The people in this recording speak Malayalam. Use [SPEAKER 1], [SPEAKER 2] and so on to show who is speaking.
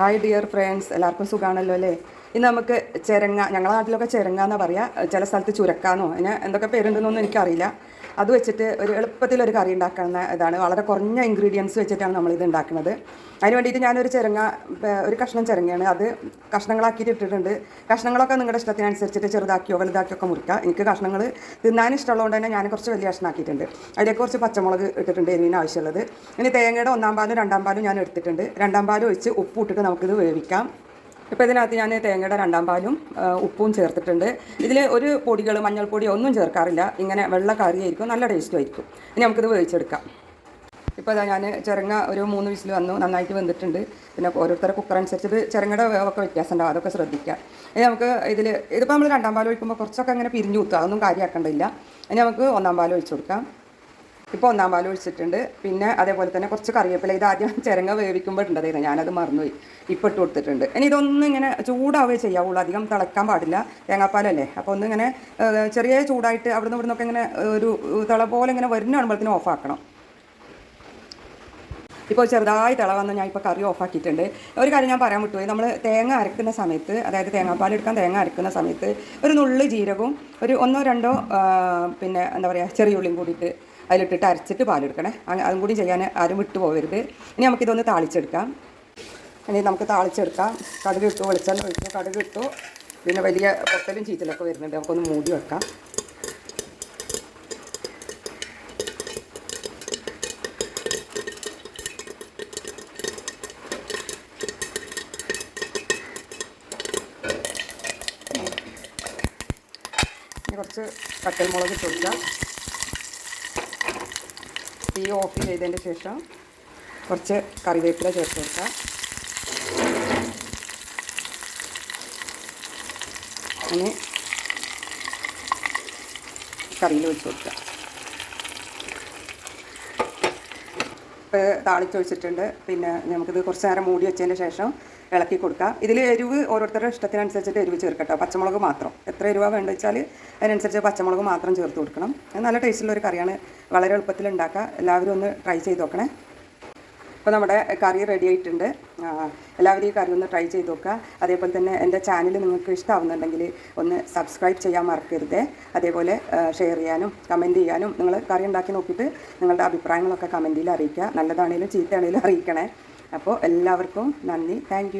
[SPEAKER 1] ഹായ് ഡിയർ ഫ്രണ്ട്സ് എല്ലാവർക്കും സുഖമാണല്ലോ അല്ലേ? ഇന്ന് നമുക്ക് ചെരങ്ങ ഞങ്ങളുടെ നാട്ടിലൊക്കെ ചെരങ്ങ എന്നാണ് പറയുക ചില സ്ഥലത്ത് ചുരക്കാന്നോ അതിന് എന്തൊക്കെ പേരുണ്ടെന്നൊന്നും എനിക്കറിയില്ല. അത് വെച്ചിട്ട് ഒരു എളുപ്പത്തിൽ ഒരു കറി ഉണ്ടാക്കുന്ന ഇതാണ്. വളരെ കുറഞ്ഞ ഇൻഗ്രീഡിയൻസ് വെച്ചിട്ടാണ് നമ്മളിത് ഉണ്ടാക്കുന്നത്. അതിന് വേണ്ടിയിട്ട് ഞാനൊരു ചിരങ്ങ ഒരു കഷ്ണം ചിരങ്ങയാണ്. അത് കഷ്ണങ്ങളാക്കിയിട്ട് ഇട്ടിട്ടുണ്ട്. കഷ്ണങ്ങളൊക്കെ നിങ്ങളുടെ ഇഷ്ടത്തിനനുസരിച്ചിട്ട് ചെറുതാക്കിയോ വലുതാക്കിയോ ഒക്കെ മുറിക്കുക എനിക്ക് കഷ്ണങ്ങൾ തിന്നാൻ ഇഷ്ടമുള്ളതുകൊണ്ട് തന്നെ ഞാൻ കുറച്ച് വലിയ കഷ്ണമാക്കിയിട്ടുണ്ട് അതിലേക്ക് കുറച്ച് പച്ചമുളക് ഇട്ടിട്ടുണ്ട് എരിവിന് ആവശ്യമുള്ളത്. ഇനി തേങ്ങയുടെ ഒന്നാം പാലും രണ്ടാം പാലും ഞാൻ എടുത്തിട്ടുണ്ട്. രണ്ടാം പാലും ഒഴിച്ച് ഉപ്പ് ഇട്ടിട്ട് നമുക്കിത് വേവിക്കാം. ഇപ്പോൾ ഇതിനകത്ത് ഞാൻ തേങ്ങയുടെ രണ്ടാം പാലും ഉപ്പും ചേർത്തിട്ടുണ്ട്. ഇതിൽ ഒരു പൊടികൾ മഞ്ഞൾപ്പൊടി ഒന്നും ചേർക്കാറില്ല. ഇങ്ങനെ വെള്ള കറിയായിരിക്കും നല്ല ടേസ്റ്റും ആയിരിക്കും. ഇനി നമുക്കിത് വേവിച്ചെടുക്കാം. ഇപ്പോൾ ഇതാ ഞാൻ ചിരങ്ങ ഒരു മൂന്ന് വിസിൽ വന്നു നന്നായിട്ട് വെന്തിട്ടുണ്ട്. പിന്നെ ഓരോരുത്തരുടെ കുക്കർ അനുസരിച്ചത് ചിരങ്ങയുടെ വേവൊക്കെ വ്യത്യാസം ഉണ്ടാവും അതൊക്കെ ശ്രദ്ധിക്കുക ഇനി നമുക്ക് ഇതിൽ ഇതിപ്പോൾ നമ്മൾ രണ്ടാം പാൽ ഒഴിക്കുമ്പോൾ കുറച്ചൊക്കെ അങ്ങനെ പിരിഞ്ഞു കുത്തുക അതൊന്നും കാര്യമാക്കേണ്ടില്ല ഇനി നമുക്ക് ഒന്നാം പാൽ ഒഴിച്ചു കൊടുക്കാം. ഇപ്പോൾ ഒന്നാം പാൽ ഒഴിച്ചിട്ടുണ്ട്. പിന്നെ അതേപോലെ തന്നെ കുറച്ച് കറിവേപ്പില. ഇത് ആദ്യം ചിരങ്ങ വേവിക്കുമ്പോൾ ഇട്ടതായിരുന്നു ഞാനത് മറന്നുപോയി. ഇപ്പോൾ ഇട്ട് കൊടുത്തിട്ടുണ്ട്. ഇനി ഇതൊന്നും ഇങ്ങനെ ചൂടാവുകയെ ചെയ്യാവുള്ളൂ. അധികം തിളക്കാൻ പാടില്ല. തേങ്ങാപ്പാലല്ലേ? അപ്പോൾ ഒന്നിങ്ങനെ ചെറിയ ചൂടായിട്ട് അവിടുന്ന് ഇവിടുന്നൊക്കെ ഇങ്ങനെ ഒരു തിള പോലെ ഇങ്ങനെ വരുന്ന കാണുമ്പോഴത്തേനും ഓഫാക്കണം ഇപ്പോൾ ചെറുതായി തിള വന്ന് ഞാൻ ഇപ്പോൾ കറി ഓഫാക്കിയിട്ടുണ്ട്. ഒരു കാര്യം ഞാൻ പറയാൻ വിട്ടുപോയി. നമ്മൾ തേങ്ങ അരക്കുന്ന സമയത്ത് അതായത് തേങ്ങാപ്പാൽ എടുക്കാൻ തേങ്ങ അരക്കുന്ന സമയത്ത് ഒരു നുള്ളു ജീരകവും ഒരു ഒന്നോ രണ്ടോ പിന്നെ എന്താ പറയുക ചെറിയ ഉള്ളിയും കൂടിയിട്ട് അതിലിട്ടിട്ട് അരച്ചിട്ട് പാലെടുക്കണേ. അതും കൂടി ചെയ്യാൻ ആരും വിട്ടു പോകരുത്. ഇനി നമുക്കിതൊന്ന് താളിച്ചെടുക്കാം. ഇനി നമുക്ക് താളിച്ചെടുക്കാം. കടുക് ഇട്ടു വെളിച്ചെണ്ണ ഒഴിച്ചു കടുക് ഇട്ടു. പിന്നെ വലിയ പൊട്ടലും ചീറ്റലൊക്കെ വരുന്നുണ്ട്. നമുക്കൊന്ന് മൂടി വെക്കാം. ഇനി കുറച്ച് കട്ടൽമുളക് ഇട്ട് കൊടുക്കാം. തീ ഓഫ് ചെയ്തതിന് ശേഷം കുറച്ച് കറിവേപ്പില ചേർത്ത് കൊടുക്കാം. ഇനി കറിയിൽ വെച്ച് കൊടുക്കുക താളിച്ച് വെച്ചിട്ടുണ്ട് പിന്നെ നമുക്കിത് കുറച്ച് നേരം മൂടി വെച്ചതിന് ശേഷം ഇളക്കി കൊടുക്കാം ഇതിൽ എരിവ് ഓരോരുത്തരുടെ ഇഷ്ടത്തിനനുസരിച്ചിട്ട് എരിവ് ചേർക്കട്ടോ. പച്ചമുളക് മാത്രം. എത്ര എരിവ വേണ്ടത് വെച്ചാൽ അതിനനുസരിച്ച് പച്ചമുളക് മാത്രം ചേർത്ത് കൊടുക്കണം. നല്ല ടേസ്റ്റുള്ള ഒരു കറിയാണ്. വളരെ എളുപ്പത്തിൽ ഉണ്ടാക്കുക. എല്ലാവരും ഒന്ന് ട്രൈ ചെയ്ത് നോക്കണേ. ഇപ്പോൾ നമ്മുടെ കറി റെഡി ആയിട്ടുണ്ട്. എല്ലാവരും ഈ കറി ഒന്ന് ട്രൈ ചെയ്ത് നോക്കുക. അതേപോലെ തന്നെ എന്റെ ചാനൽ നിങ്ങൾക്ക് ഇഷ്ടമാവുന്നുണ്ടെങ്കിൽ ഒന്ന് സബ്സ്ക്രൈബ് ചെയ്യാൻ മറക്കരുത്. അതേപോലെ ഷെയർ ചെയ്യാനും കമന്റ് ചെയ്യാനും നിങ്ങൾ കറി ഉണ്ടാക്കി നോക്കിയിട്ട് നിങ്ങളുടെ അഭിപ്രായങ്ങളൊക്കെ കമന്റിൽ അറിയിക്കുക. നല്ലതാണേലും ചീത്തയാണേലും അറിയിക്കണേ. അപ്പോൾ എല്ലാവർക്കും നന്ദി. താങ്ക്